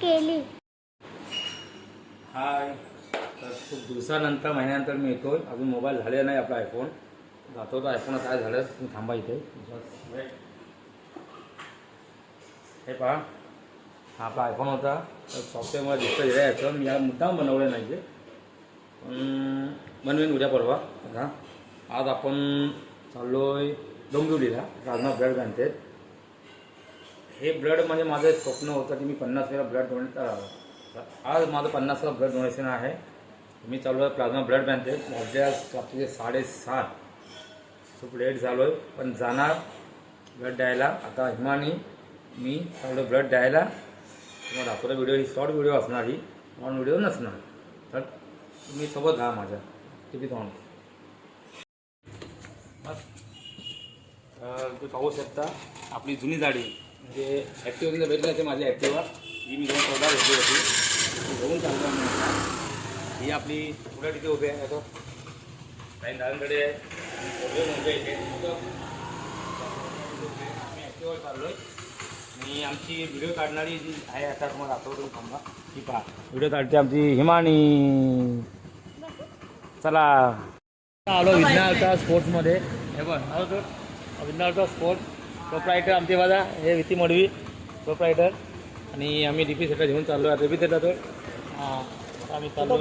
केली. हाय. तर खूप दिवसानंतर महिन्यानंतर मी येतो अजून मोबाईल झाले नाही आपला आयफोन जातो तर आयफोन काय झालं तुम्ही थांबा इथे. हे पहा. हा आपला आयफोन होता. तर सॉफ्टवेअरमध्ये दिसतं दिलं याचं मी या मुद्दाम बनवलं नाही ते पण बनवेन उद्या परवा. हा आज आपण चाललो आहे डोंबिवलीला. राजनाथ ब्रॅड बँकेत हे ब्लड म्हणजे माझं स्वप्न होतं की मी पन्नास वेळा ब्लड डोनेट करावं तर आज माझं पन्नास वेळा ब्लड डोनेशन आहे. मी चालू आहे प्लाझ्मा ब्लड बँकेत माझ्या रात्रीचे साडेसात खूप लेट झालो आहे पण जाणार ब्लड द्यायला. आता हिमानी मी चालू ब्लड द्यायला. तुम्हाला दाखवला व्हिडिओ ही शॉर्ट व्हिडिओ असणार. ही लॉंग व्हिडिओ नसणार. तर तुम्ही सोबत राहा माझ्या. किती तोंड तुम्ही पाहू शकता आपली जुनी गाडी म्हणजे ॲक्टिव्ह म्हणजे भेटली ते माझी ॲक्टिवा जी मी घेऊन चौदा घेतली होती. घेऊन चाललो आम्ही ही आपली पुढे तिथे उभी आहे? तो काही दादांकडे आहे. आणि आम्ही ॲक्टिवावर चाललो आहे आणि आमची व्हिडिओ काढणारी जी आहे आता तुम्हाला दाखवतो थांबा. ही पहा. व्हिडिओ काढते आमची हिमानी. चला. आलो विज्ञान स्पोर्ट्समध्ये हे बघ आलो तो विज्ञानचा स्पोर्ट प्रोप्रायटर आमचे बघा हे विती मडवी प्रोप्रायटर आणि आम्ही डीपी सेटर घेऊन चाललो आहे डीपी सेटर तो हां आम्ही चाललो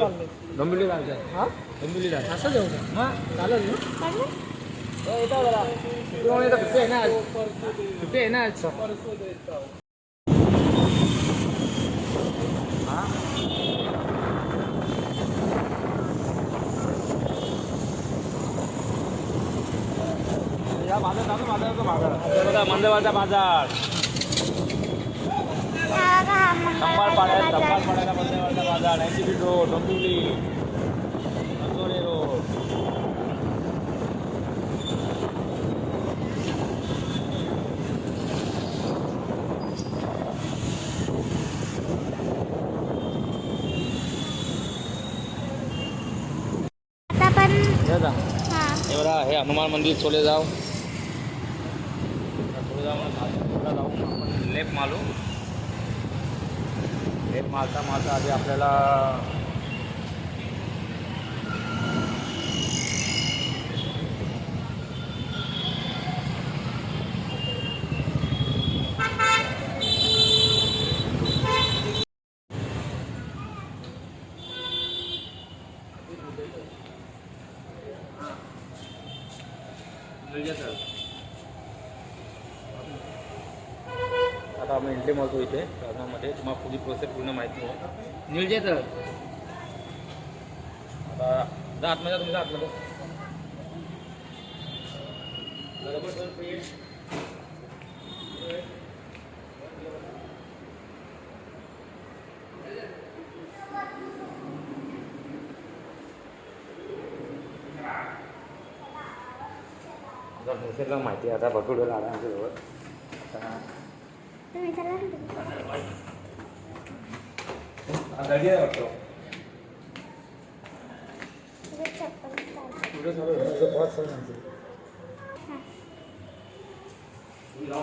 डोंबिवली जायचं आहे हा? डोंबिवली जायचं असं जाऊ का हां. चालेल ना? सुट्टी आहे ना आज? सुट्टी आहे ना आज हां या बाजार चालू बाजाराचा बाजार बघा मंदवाचा बाजार संभाळ पाड्यात संभाळ पाड्याला मंदवाचा बाजार ऐंशी feet road Dombivli Anjore road. हे हनुमान मंदिर चोले जाव चोले जाव पुढे जाऊन आपण लेप मारू लेप मारता मारता आधी आपल्याला आता आपण एंट्री मारतो इथे. लग्नामध्ये तुम्हाला पुढची प्रोसेस पूर्ण माहिती आहे. निळजे तर आता जा आतमध्ये जा आतमध्ये. माहिती आहे आता भरपूर वेळ आला आमच्याजवळ.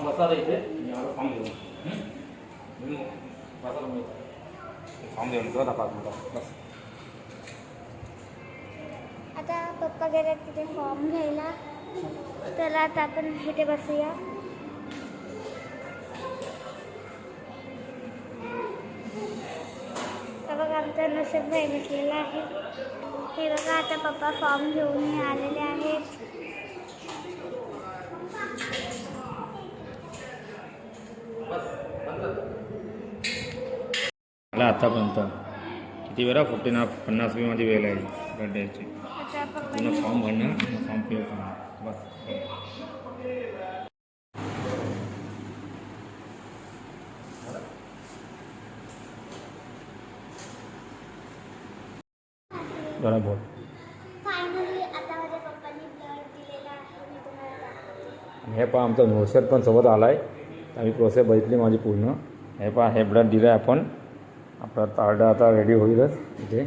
बसा आता इथे फॉर्म घेऊन फॉर्म घेऊन किंवा बस आता पप्पा गेला तिथे फॉर्म घ्यायला. तर आता आपण इथे बसूया. नशीब भाई बसलेला आहे. हे बघा आता पप्पा फॉर्म घेऊन आलेले आहेत. मला आतापर्यंत किती वेळा फोर्टी ना पन्नास वी माझी वेळ आहे पुन्हा फॉर्म भरणं फॉर्म पे करणं बस बरोबर फायनली आता माझ्या पप्पांनी ब्लड दिलेला आहे मी तुम्हाला दाखवते. आणि हे पहा आमचा नोशर पण सोबत आला आहे आम्ही प्रोसेस बघितली माझी पूर्ण. हे पहा हे ब्लड दिलं आहे आपण. आपला कार्ड आता रेडी होईलच इथे.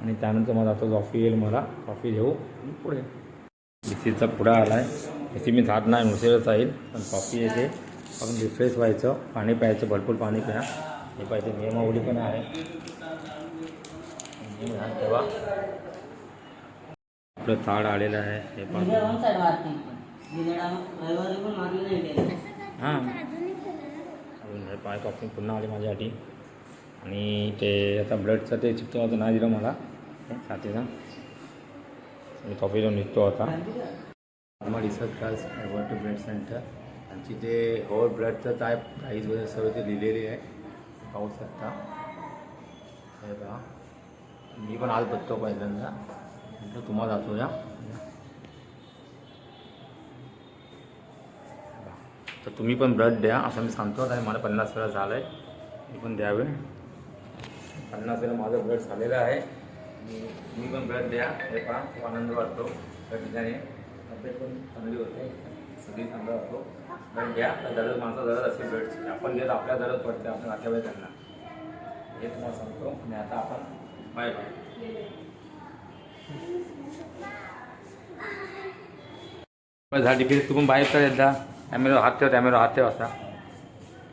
आणि त्यानंतर मला आता कॉफी येईल मला. कॉफी घेऊ. आणि पुढे. बिसीचा पुढा आला आहे त्याची मी खात नाही नोशरच येईल पण कॉफी येते आपण रिफ्रेश व्हायचं. पाणी प्यायचं भरपूर पाणी प्या. हे पाहिजे नियमावली पण आहे. ध्यान ठेवा. आपलं ताड आलेलं आहे हे पण रविवारी पण हां. हे पाय कापून पुन्हा आले माझ्यासाठी. आणि ते आता ब्लडचं ते चिकटवायचं नाही दिलं मला. साथीचा मी कॉफी देऊन निघतो आता. आम्हा रिसर्च क्लास एवर टू ब्लड सेंटर. त्यांची ते होल ब्लडचं काय प्राईज वगैरे सर्व ते लिहिलेली आहे. पाहू शकता. हे बघा मी पण आज बघतो पहिल्यांदा. म्हटलं तुम्हाला दाखवूया तर तुम्ही पण ब्लड द्या. असं मी सांगतो आणि मला पन्नास वेळा झालं आहे मी पण द्यावे. पन्नास वेळा माझं ब्लड झालेलं आहे. तुम्ही पण ब्लड द्या. हे पहा खूप आनंद वाटतो. त्या ठिकाणी. तब्येत पण चांगली होते. सगळी चांगला होतो. ब्लड द्या. तर दररोज माणसं दररोज असेल ब्लडची आपण देत आपल्या दररोज पडते आपल्या नातेवाईकांना हे तुम्हाला सांगतो. आणि आता आपण बाय बाय झाली. फिर तुम्ही बाहेर तर एकदा. कॅमेरा हात ठेव कॅमेरा हात ठेवा असा.